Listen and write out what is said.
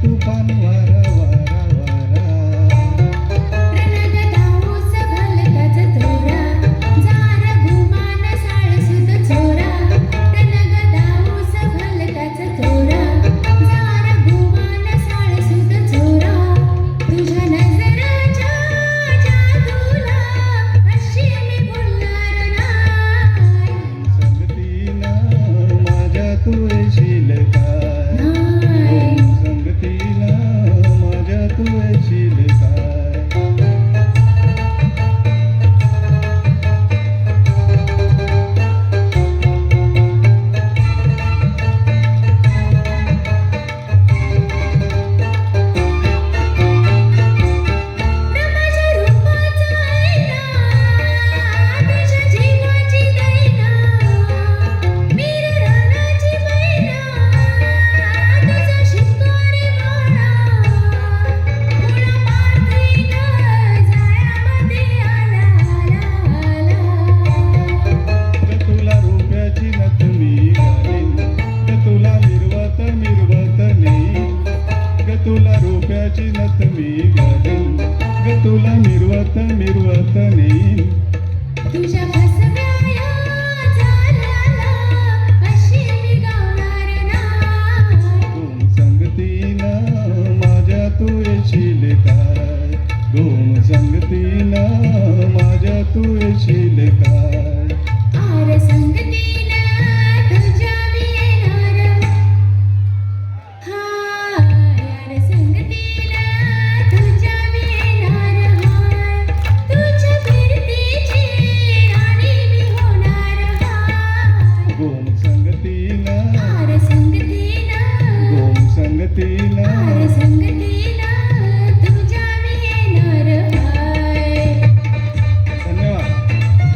tu pan मिरवत मी गाडन ग तुला मिरवत मिरवत नेईन. तुझ्या गोम संगतीला माझ्या तू येशील काय? गोम संगतीला माझ्या तू येशील